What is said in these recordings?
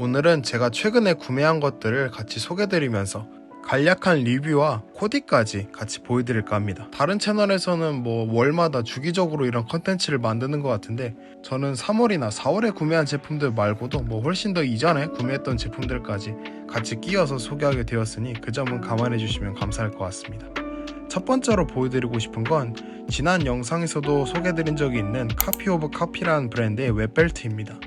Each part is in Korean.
오늘은 제가 최근에 구매한 것들을 같이 소개드리면서 간략한 리뷰와 코디까지 같이 보여드릴까 합니다. 다른 채널에서는 뭐 월마다 주기적으로 이런 컨텐츠를 만드는 것 같은데 저는 3월이나 4월에 구매한 제품들 말고도 뭐 훨씬 더 이전에 구매했던 제품들까지 같이 끼워서 소개하게 되었으니 그 점은 감안해 주시면 감사할 것 같습니다. 첫 번째로 보여드리고 싶은 건 지난 영상에서도 소개드린 적이 있는 카피 오브 카피라는 브랜드의 웹벨트입니다.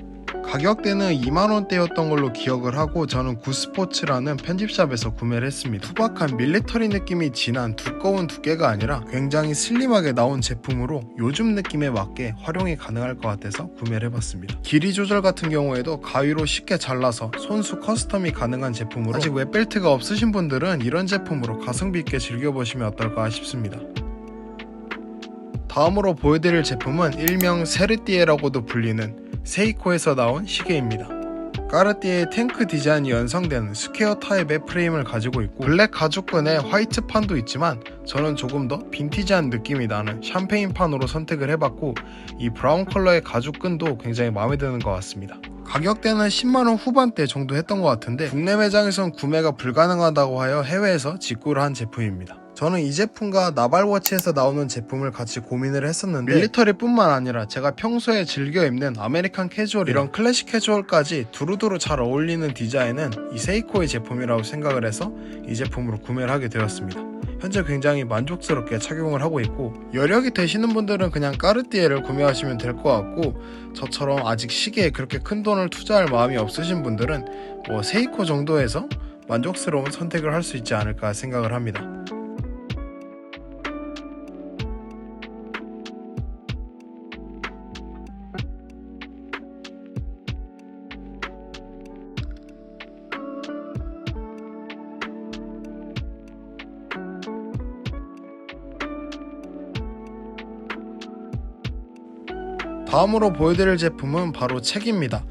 가격대는 2만원대였던 걸로 기억을 하고 저는 구스포츠라는 편집샵에서 구매를 했습니다. 투박한 밀리터리 느낌이 진한 두꺼운 두께가 아니라 굉장히 슬림하게 나온 제품으로 요즘 느낌에 맞게 활용이 가능할 것 같아서 구매를 해봤습니다. 길이 조절 같은 경우에도 가위로 쉽게 잘라서 손수 커스텀이 가능한 제품으로 아직 웹벨트가 없으신 분들은 이런 제품으로 가성비 있게 즐겨보시면 어떨까 싶습니다. 다음으로 보여드릴 제품은 일명 세르띠에라고도 불리는 세이코에서 나온 시계입니다. 까르띠에의 탱크 디자인이 연상되는 스퀘어 타입의 프레임을 가지고 있고 블랙 가죽끈에 화이트 판도 있지만 저는 조금 더 빈티지한 느낌이 나는 샴페인 판으로 선택을 해봤고 이 브라운 컬러의 가죽끈도 굉장히 마음에 드는 것 같습니다. 가격대는 10만원 후반대 정도 했던 것 같은데 국내 매장에선 구매가 불가능하다고 하여 해외에서 직구를 한 제품입니다. 저는 이 제품과 나발워치에서 나오는 제품을 같이 고민을 했었는데 밀리터리뿐만 아니라 제가 평소에 즐겨 입는 아메리칸 캐주얼 이런 클래식 캐주얼까지 두루두루 잘 어울리는 디자인은 이 세이코의 제품이라고 생각을 해서 이 제품으로 구매를 하게 되었습니다. 현재 굉장히 만족스럽게 착용을 하고 있고 여력이 되시는 분들은 그냥 까르띠에를 구매하시면 될 것 같고 저처럼 아직 시계에 그렇게 큰 돈을 투자할 마음이 없으신 분들은 뭐 세이코 정도에서 만족스러운 선택을 할 수 있지 않을까 생각을 합니다. 다음으로 보여드릴 제품은 바로 책입니다.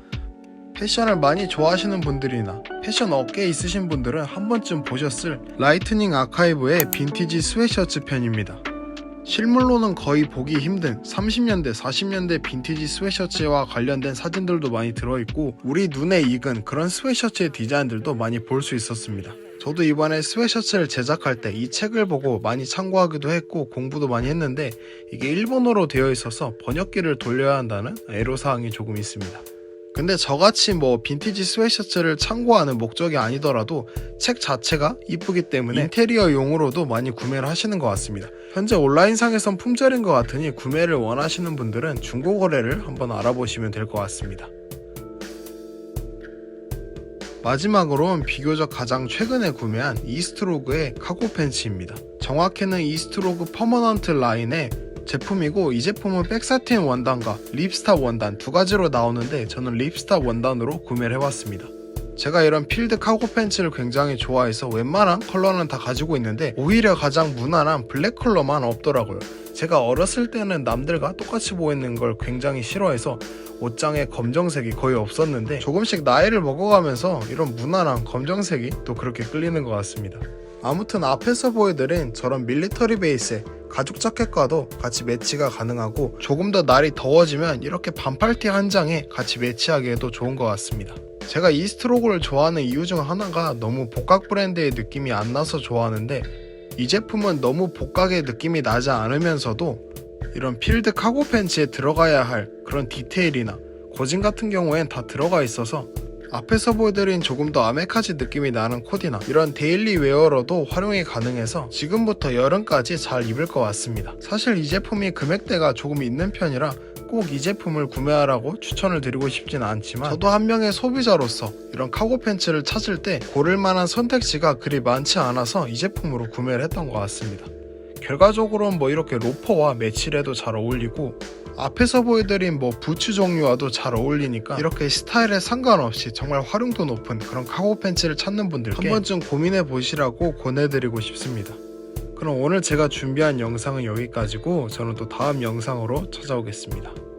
패션을 많이 좋아하시는 분들이나 패션 업계에 있으신 분들은 한 번쯤 보셨을 라이트닝 아카이브의 빈티지 스웨셔츠 편입니다. 실물로는 거의 보기 힘든 30년대, 40년대 빈티지 스웨셔츠와 관련된 사진들도 많이 들어있고 우리 눈에 익은 그런 스웨셔츠의 디자인들도 많이 볼 수 있었습니다. 저도 이번에 스웨셔츠를 제작할 때 이 책을 보고 많이 참고하기도 했고 공부도 많이 했는데 이게 일본어로 되어 있어서 번역기를 돌려야 한다는 애로사항이 조금 있습니다. 근데 저같이 뭐 빈티지 스웨셔츠를 참고하는 목적이 아니더라도 책 자체가 이쁘기 때문에 인테리어용으로도 많이 구매를 하시는 것 같습니다. 현재 온라인상에선 품절인 것 같으니 구매를 원하시는 분들은 중고거래를 한번 알아보시면 될 것 같습니다. 마지막으로는 비교적 가장 최근에 구매한 이스트로그의 카고 팬츠입니다. 정확히는 이스트로그 퍼머넌트 라인의 제품이고 이 제품은 백사틴 원단과 립스타 원단 두 가지로 나오는데 저는 립스타 원단으로 구매를 해봤습니다. 제가 이런 필드 카고 팬츠를 굉장히 좋아해서 웬만한 컬러는 다 가지고 있는데 오히려 가장 무난한 블랙 컬러만 없더라고요. 제가 어렸을 때는 남들과 똑같이 보이는 걸 굉장히 싫어해서 옷장에 검정색이 거의 없었는데 조금씩 나이를 먹어가면서 이런 무난한 검정색이 또 그렇게 끌리는 것 같습니다. 아무튼 앞에서 보여드린 저런 밀리터리 베이스의 가죽 자켓과도 같이 매치가 가능하고 조금 더 날이 더워지면 이렇게 반팔티 한 장에 같이 매치하기에도 좋은 것 같습니다. 제가 이 스트로그를 좋아하는 이유 중 하나가 너무 복각 브랜드의 느낌이 안 나서 좋아하는데 이 제품은 너무 복각의 느낌이 나지 않으면서도 이런 필드 카고 팬츠에 들어가야 할 그런 디테일이나 고진 같은 경우엔 다 들어가 있어서 앞에서 보여드린 조금 더 아메카지 느낌이 나는 코디나 이런 데일리 웨어로도 활용이 가능해서 지금부터 여름까지 잘 입을 것 같습니다. 사실 이 제품이 금액대가 조금 있는 편이라 꼭 이 제품을 구매하라고 추천을 드리고 싶진 않지만 저도 한 명의 소비자로서 이런 카고 팬츠를 찾을 때 고를 만한 선택지가 그리 많지 않아서 이 제품으로 구매를 했던 것 같습니다. 결과적으로는 뭐 이렇게 로퍼와 매치를 해도 잘 어울리고 앞에서 보여드린 뭐 부츠 종류와도 잘 어울리니까 이렇게 스타일에 상관없이 정말 활용도 높은 그런 카고 팬츠를 찾는 분들께 한 번쯤 고민해 보시라고 권해드리고 싶습니다. 그럼 오늘 제가 준비한 영상은 여기까지고 저는 또 다음 영상으로 찾아오겠습니다.